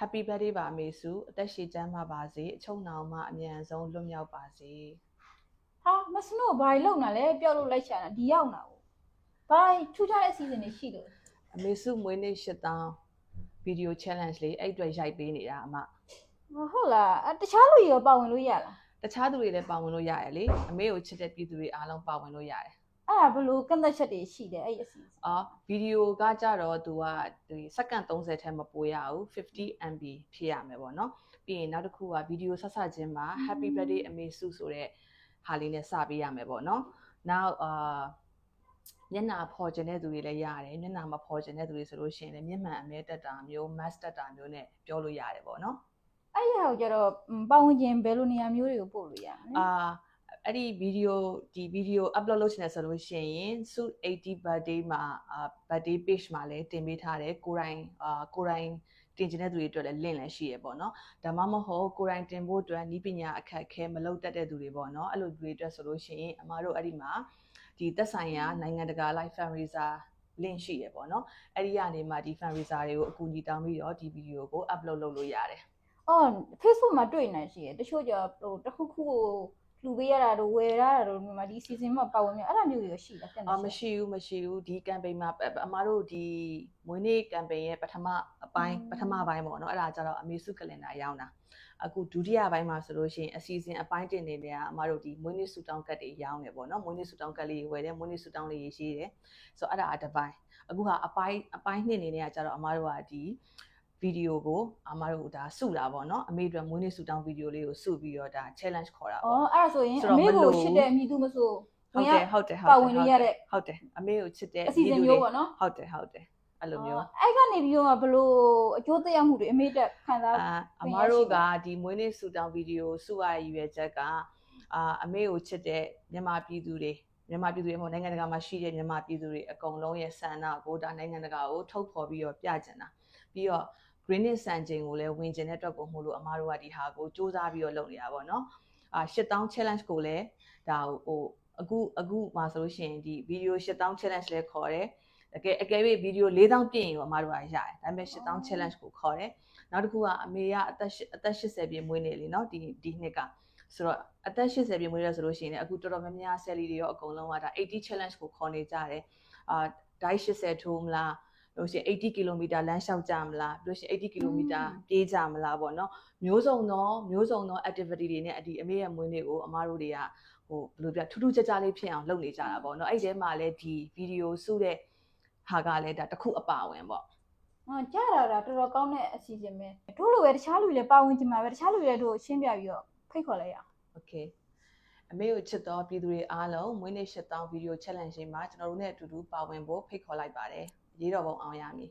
Happy birthday ပါအမေစုအသက်ရှည်ကျန်းမာပါစေအချုံနောင်မှအမြန်ဆုံးလွတ်မြောက်ပါစေဟာမစနို့ဘာကြီးလုံတာလဲပျောက်လို့လိုက်ချတာဒီရောက်တာကိုဘာထူးခြားတဲ့အစီအစဉ်တွေရှိလို့အမေစုမွေးနေ့8000 video challenge လေးအဲ့အတွက်ရိုက်ပေးနေတာအမဟောဟုတ်လားအတခြားလူတွေရောပါဝင်လို့ရလားတခြားသူတွေလည်းပါဝင်လို့ရတယ်လေအမေကိုချစ်တဲ့ပြည်သူတွေအားလုံးပါဝင်လို့ရတယ် အဲ့ဒါဘလို့ကန့်သက်ချက်တွေရှိတယ်အဲ့ဒီအစီအစဉ်အော်ဗီဒီယိုကကြတော့သူကဒီစက္ကန့်30ထဲမပိုရဘူး50 MB ဖြစ်ရမယ်ပေါ့နော်ပြီးရင်နောက်တစ်ခုကဗီဒီယိုဆက်ဆက်ချင်းမှာ Happy birthday အမေစုဆိုတဲ့ဟာလေးနဲ့စပေးရမယ်ပေါ့နော်နောက်အာမျက်နှာဖော်ကျင်တဲ့သူတွေလည်းရတယ်မျက်နှာမဖော်ကျင်တဲ့သူတွေဆိုလို့ရှိရင်လည်းမျက်မှန်အမဲတက်တာမျိုး mask တက်တာမျိုးနဲ့ပြောလို့ရတယ်ပေါ့နော်အဲ့ဒီဟာကိုကျတော့อืมပါဝင်ခြင်းဘယ်လိုနေရာမျိုးတွေကိုပို့လို့ရမလဲအာ အဲ့ဒီဗီဒီယိုဒီဗီဒီယို upload လုပ်ချင်တယ်ဆိုလို့ရှိရင် suit 80 birthday မှာအာ birthday page မှာလည်းတင်ပေးထားတယ်ကိုယ်တိုင်အာကိုယ်တိုင်တင်ချင်တဲ့သူတွေအတွက်လည်း link လည်းရှိရပေါ့နော်ဒါမှမဟုတ်ကိုယ်တိုင်တင်ဖို့အတွက်ဤပညာအခက်အခဲမလုပ်တတ်တဲ့သူတွေပေါ့နော်အဲ့လိုသူတွေအတွက်ဆိုလို့ရှိရင်အမားတို့အဲ့ဒီမှာဒီသက်ဆိုင်ရာနိုင်ငံတကာ live fundraiser link ရှိရပေါ့နော်အဲ့ဒီကနေမှဒီ fundraiser တွေကိုအကူအညီတောင်းပြီးတော့ဒီဗီဒီယိုကို upload လုပ်လို့ရတယ်အော် Facebook မှာတွေ့နေရှိရတချို့ကျတော့ဟိုတစ်ခုခုကို လူပေးရတာတို့ဝယ်ရတာတို့မြန်မာဒီအစီအစဉ်မှာပါဝင်မြအဲ့ဒါမျိုးတွေရောရှိလားကန့်သက်အာချက်မရှိဘူးမရှိဘူးဒီ campaign မှာအအမားတို့ဒီမွေးနေ့ campaign ရဲ့ပထမအပိုင်းอืมပထမပိုင်းပေါ့နော်အဲ့ဒါကြတော့အမေစုကလင်ဒါရောင်းတာအခုဒုတိယပိုင်းမှာဆိုလို့ရှိရင်အစီအစဉ်အပိုင်းတင်နေတယ်ကအမားတို့ဒီမွေးနေ့ဆူတောင်းကတ်တွေရောင်းတယ်ပေါ့နော်မွေးနေ့ဆူတောင်းကတ်လေးတွေဝယ်တယ်မွေးနေ့ဆူတောင်းလေးတွေရေးတယ်ဆိုတော့အဲ့ဒါအတစ်ပိုင်းအခုကအပိုင်းအပိုင်းနှစ်နေနေကကြတော့အမားတို့ကဒီ ဗီဒီယိုကိုအမားတို့ဒါစုတာပေါ့နော်အမေတို့မွေးနေ့ဆူတောင်းဗီဒီယိုလေးကိုစုပြီးတော့ဒါ challenge ခေါ်တာပေါ့အော်အဲ့ဒါဆိုရင်ဆိုအတော့မေမလို့ကိုရှစ်တဲ့အမိသူမဆိုဟုတ်တယ်ဟုတ်တယ်ဟုတ်တယ်ပါဝင်လို့ရတဲ့ဟုတ်တယ်အမေကိုချစ်တဲ့အစီအစဉ်မျိုးပေါ့နော်ဟုတ်တယ်ဟုတ်တယ်အဲ့လိုမျိုးအဲ့ကနေပြီးတော့ဘလို့အကျိုးသက်ရောက်မှုတွေအမေတက်ခံစားအာအမားတို့ကဒီမွေးနေ့ဆူတောင်းဗီဒီယိုစုရရည်ရွယ်ချက်ကအာအမေကိုချစ်တဲ့မြန်မာပြည်သူတွေမြန်မာပြည်သူတွေမဟုတ်နိုင်ငံတကာမှာရှိတဲ့မြန်မာပြည်သူတွေအကုန်လုံးရဲ့ဆန္ဒကိုဒါနိုင်ငံတကာကိုထုတ်ဖော်ပြီးတော့ပြကျင်တာပြီးတော့ Greening စံချိန်ကိုလည်းဝင်ကျင်တဲ့အတွက်ကိုမို့လို့အမားတို့ကဒီဟာကိုစူးစမ်းပြီးတော့လုပ်နေတာပေါ့နော်အာ8000 challenge ကိုလည်းဒါဟိုအခုအခုမှာဆိုလို့ရှိရင်ဒီဗီဒီယို8000 challenge လည်းခေါ်တယ်တကယ်အကယ်၍ဗီဒီယို4000ပြည့်ရင်ရောအမားတို့ကရတယ်ဒါပေမဲ့8000 challenge ကိုခေါ်တယ်နောက်တစ်ခုကအမေကအသက်80အသက်80ပြည့်မွေးနေလေနော်ဒီဒီနှစ်ကဆိုတော့အသက်80ပြည့်မွေးရဆိုလို့ရှိရင်လည်းအခုတော်တော်များများဆယ်လီတွေရောအကုန်လုံးကဒါ80 challenge ကိုခေါ်နေကြတယ်အာဒိုက်80ထိုးမလား လို့ရှင်80 km လမ်းလျှောက်ကြမလားပြီးလို့ရှင်80 km ပြေးကြမလားပေါ့နော်မျိုးစုံသောမျိုးစုံသော activity တွေနဲ့ဒီအမေရဲ့မွေးနေ့ကိုအမားတို့တွေကဟိုဘယ်လိုပြထူးထူးခြားခြားလေးဖြစ်အောင်လုပ်နေကြတာပေါ့နော်အဲ့ဒီထဲမှာလည်းဒီ video စုတဲ့ဟာကလည်းဒါတစ်ခုအပါဝင်ပေါ့ဟာကြတာဒါတော်တော်ကောင်းတဲ့အစီအစဉ်ပဲတို့လိုပဲတခြားလူတွေလည်းပါဝင်ကြမှာပဲတခြားလူတွေလည်းတို့ရှင်းပြပြီးတော့ဖိတ်ခေါ်လိုက်ရအောင် okay အမေကိုချစ်တော်ပြည်သူတွေအားလုံးမွေးနေ့8000ဗီဒီယို challenge မှာကျွန်တော်တို့နဲ့အတူတူပါဝင်ဖို့ဖိတ်ခေါ်လိုက်ပါတယ် ရေးတော်ပုံအောင်ရမည်